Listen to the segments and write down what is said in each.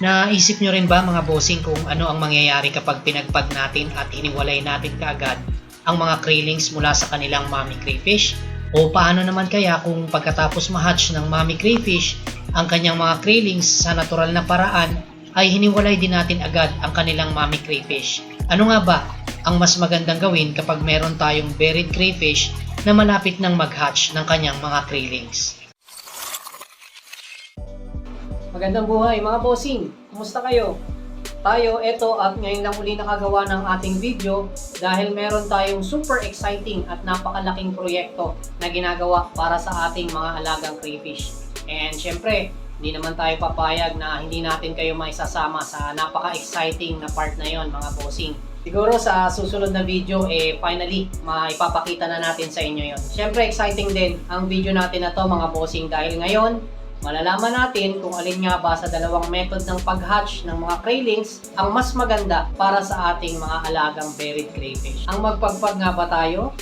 Naisip nyo rin ba mga bossing kung ano ang mangyayari kapag pinagpag natin at hiniwalay natin kaagad ang mga krillings mula sa kanilang mommy crayfish? O paano naman kaya kung pagkatapos ma-hatch ng mommy crayfish ang kanyang mga krillings sa natural na paraan ay hiniwalay din natin agad ang kanilang mommy crayfish? Ano nga ba ang mas magandang gawin kapag meron tayong buried crayfish na malapit ng mag-hatch ng kanyang mga krillings? Magandang buhay mga bossing! Kumusta kayo? Tayo, eto at ngayon lang uli nakagawa ng ating video dahil meron tayong super exciting at napakalaking proyekto na ginagawa para sa ating mga alagang crayfish. And syempre, hindi naman tayo papayag na hindi natin kayo maisasama sa napaka-exciting na part na yon mga bossing. Siguro sa susunod na video, eh finally, maipapakita na natin sa inyo yon. Syempre, exciting din ang video natin na to mga bossing dahil ngayon, malalaman natin kung alin nga ba sa dalawang method ng pag-hatch ng mga kraylings ang mas maganda para sa ating mga alagang buried crayfish. Ang magpagpag nga ba tayo?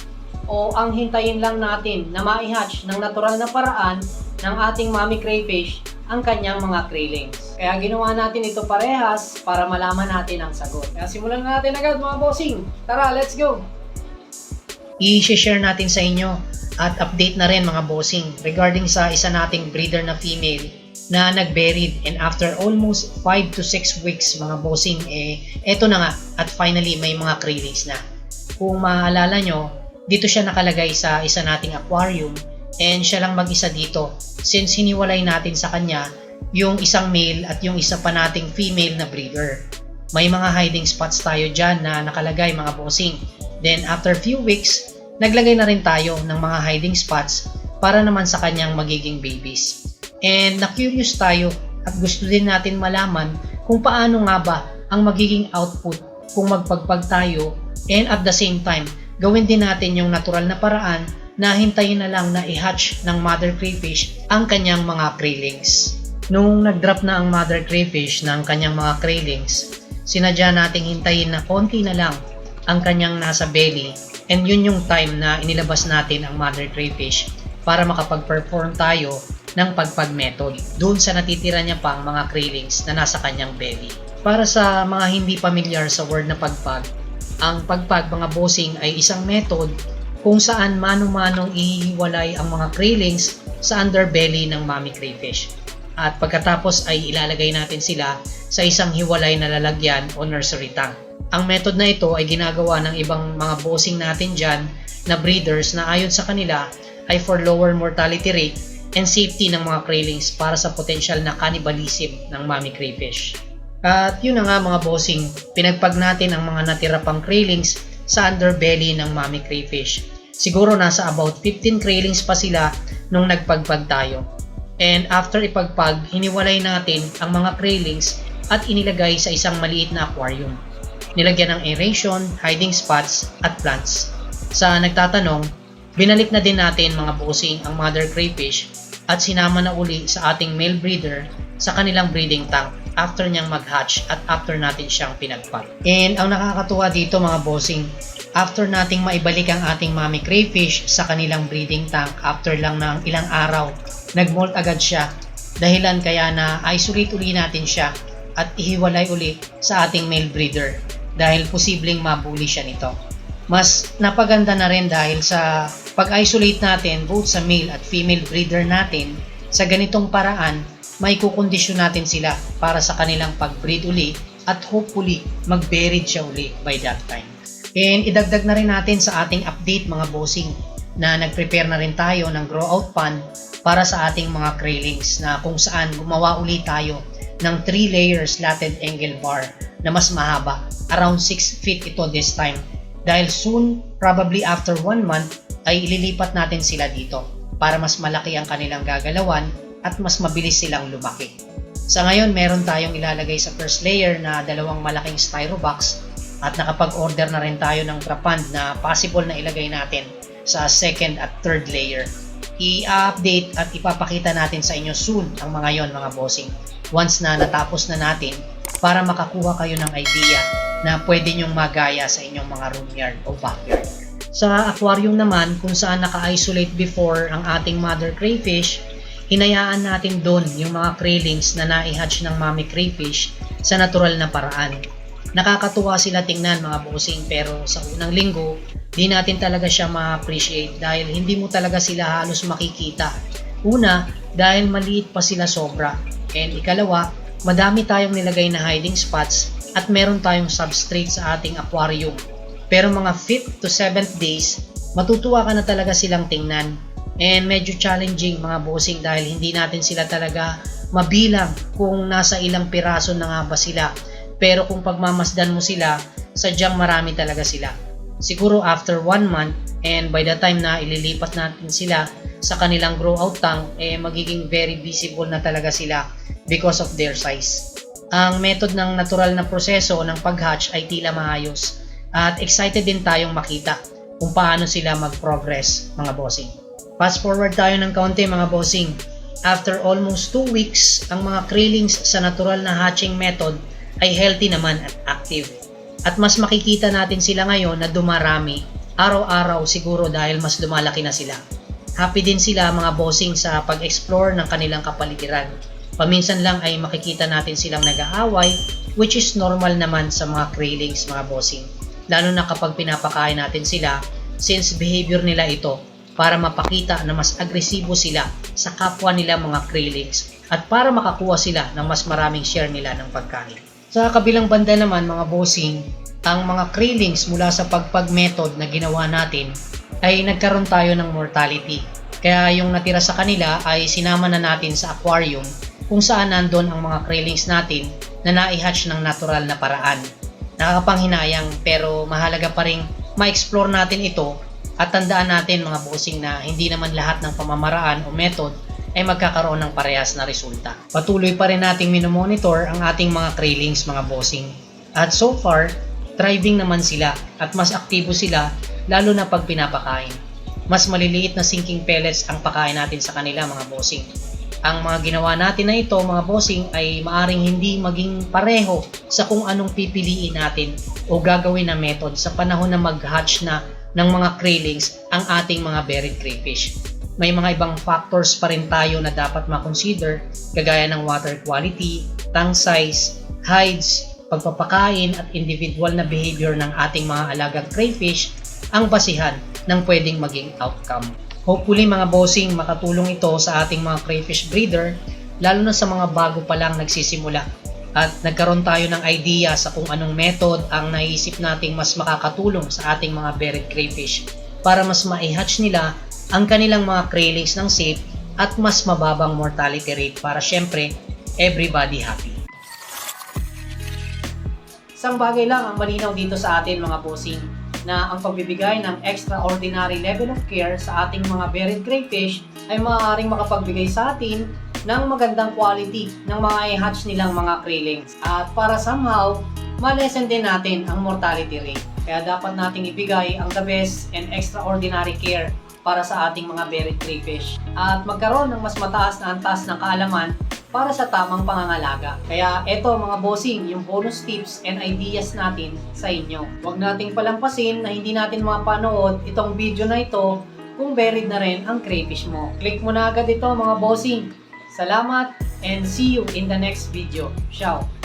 O ang hintayin lang natin na ma-hatch ng natural na paraan ng ating mommy crayfish ang kanyang mga kraylings. Kaya ginawa natin ito parehas para malaman natin ang sagot. Kaya simulan na natin agad mga bossing. Tara, let's go! I-share natin sa inyo at update na rin mga bossing regarding sa isa nating breeder na female na nag-buried and after almost 5 to 6 weeks mga bossing eh eto na nga at finally may mga krillings na. Kung maalala nyo, dito siya nakalagay sa isa nating aquarium and siya lang mag-isa dito since hiniwalay natin sa kanya yung isang male at yung isa pa nating female na breeder. May mga hiding spots tayo dyan na nakalagay mga bossing. Then after few weeks, naglagay na rin tayo ng mga hiding spots para naman sa kanyang magiging babies. And na-curious tayo at gusto din natin malaman kung paano nga ba ang magiging output kung magpagpag tayo and at the same time, gawin din natin yung natural na paraan na hintayin na lang na i-hatch ng mother crayfish ang kanyang mga krillings. Nung nag-drop na ang mother crayfish ng kanyang mga krillings, sinadya nating hintayin na konti na lang ang kanyang nasa belly and yun yung time na inilabas natin ang mother crayfish para makapag-perform tayo ng pagpag method doon sa natitira niya pang mga krillings na nasa kanyang belly. Para sa mga hindi familiar sa word na pagpag, ang pagpag mga bossing ay isang method kung saan mano-manong ihiwalay ang mga krillings sa underbelly ng mommy crayfish. At pagkatapos ay ilalagay natin sila sa isang hiwalay na lalagyan o nursery tank. Ang method na ito ay ginagawa ng ibang mga bossing natin dyan na breeders na ayon sa kanila ay for lower mortality rate and safety ng mga krillings para sa potential na cannibalism ng mommy crayfish. At yun na nga mga bossing, pinagpag natin ang mga natira pang krillings sa underbelly ng mommy crayfish. Siguro nasa about 15 krillings pa sila nung nagpagpag tayo. And after ipagpag, hiniwalay natin ang mga krillings at inilagay sa isang maliit na aquarium. Nilagyan ng aeration, hiding spots, at plants. Sa nagtatanong, binalik na din natin mga bossing ang mother crayfish at sinama na uli sa ating male breeder sa kanilang breeding tank after niyang mag-hatch at after natin siyang pinagpag. And ang nakakatuwa dito mga bossing, after nating maibalik ang ating mommy crayfish sa kanilang breeding tank after lang ng ilang araw, nag-molt agad siya dahilan kaya na isolate uli natin siya at ihiwalay uli sa ating male breeder dahil posibleng mabuli siya nito. Mas napaganda na rin dahil sa pag-isolate natin both sa male at female breeder natin sa ganitong paraan may kukondisyon natin sila para sa kanilang pag-breed uli at hopefully mag-buried siya uli by that time. And idagdag na rin natin sa ating update mga bossing na nag-prepare na rin tayo ng grow out pan para sa ating mga krillings na kung saan gumawa uli tayo ng 3 layers slatted angle bar na mas mahaba. Around 6 feet ito this time. Dahil soon, probably after 1 month, ay ililipat natin sila dito para mas malaki ang kanilang gagalawan at mas mabilis silang lumaki. Sa ngayon, meron tayong ilalagay sa first layer na dalawang malaking styro box at nakapag-order na rin tayo ng trapand na possible na ilagay natin sa second at third layer. I-update at ipapakita natin sa inyo soon ang mga yon mga bossing once na natapos na natin para makakuha kayo ng idea na pwede nyong magaya sa inyong mga room yard o backyard. Sa aquarium naman, kung saan naka-isolate before ang ating mother crayfish, hinayaan natin doon yung mga krillings na nai-hatch ng mami crayfish sa natural na paraan. Nakakatuwa sila tingnan mga bossing pero sa unang linggo, di natin talaga siya ma-appreciate dahil hindi mo talaga sila halos makikita. Una, dahil maliit pa sila sobra. And ikalawa, madami tayong nilagay na hiding spots at meron tayong substrate sa ating aquarium. Pero mga 5th to 7th days, matutuwa ka na talaga silang tingnan. And medyo challenging mga bossing dahil hindi natin sila talaga mabilang kung nasa ilang piraso na nga ba sila. Pero kung pagmamasdan mo sila, sadyang marami talaga sila. Siguro after one month and by the time na ililipat natin sila sa kanilang grow out tank, eh magiging very visible na talaga sila because of their size. Ang method ng natural na proseso ng pag-hatch ay tila maayos at excited din tayong makita kung paano sila mag-progress mga bossing. Fast forward tayo ng kaunti mga bossing. After almost 2 weeks, ang mga krillings sa natural na hatching method ay healthy naman at active. At mas makikita natin sila ngayon na dumarami araw-araw siguro dahil mas lumalaki na sila. Happy din sila mga bossing sa pag-explore ng kanilang kapaligiran. Paminsan lang ay makikita natin silang nag-aaway which is normal naman sa mga krillings mga bossing. Lalo na kapag pinapakain natin sila since behavior nila ito para mapakita na mas agresibo sila sa kapwa nila mga krillings at para makakuha sila ng mas maraming share nila ng pagkain. Sa kabilang banda naman mga bossing, ang mga krillings mula sa pagpag method na ginawa natin ay nagkaroon tayo ng mortality. Kaya yung natira sa kanila ay sinama na natin sa aquarium kung saan nandun ang mga krillings natin na nai-hatch ng natural na paraan. Nakakapanghinayang pero mahalaga pa rin ma-explore natin ito at tandaan natin mga bossing na hindi naman lahat ng pamamaraan o method ay magkakaroon ng parehas na resulta. Patuloy pa rin nating minomonitor ang ating mga krillings mga bossing. At so far, thriving naman sila at mas aktibo sila lalo na pag pinapakain. Mas maliliit na sinking pellets ang pakain natin sa kanila mga bossing. Ang mga ginawa natin na ito mga bossing ay maaring hindi maging pareho sa kung anong pipiliin natin o gagawin na method sa panahon na mag-hatch na ng mga krillings ang ating mga buried crayfish may mga ibang factors pa rin tayo na dapat makonsider kagaya ng water quality, tank size, hides, pagpapakain at individual na behavior ng ating mga alagang crayfish ang basihan ng pwedeng maging outcome. Hopefully mga bossing makatulong ito sa ating mga crayfish breeder lalo na sa mga bago pa lang nagsisimula at nagkaroon tayo ng idea sa kung anong method ang naisip nating mas makakatulong sa ating mga buried crayfish para mas ma-hatch nila ang kanilang mga krillings ng safe at mas mababang mortality rate para syempre everybody happy. Isang bagay lang ang malinaw dito sa atin mga bossing na ang pagbibigay ng extraordinary level of care sa ating mga buried crayfish ay maaaring makapagbigay sa atin ng magandang quality ng mga i-hatch nilang mga krillings at para somehow malesen din natin ang mortality rate. Kaya dapat nating ibigay ang the best and extraordinary care para sa ating mga buried crayfish at magkaroon ng mas mataas na antas ng kaalaman para sa tamang pangangalaga. Kaya eto mga bossing, yung bonus tips and ideas natin sa inyo. Huwag nating palampasin na hindi natin mapanood itong video na ito kung buried na rin ang crayfish mo. Click mo na agad ito mga bossing. Salamat and see you in the next video. Ciao!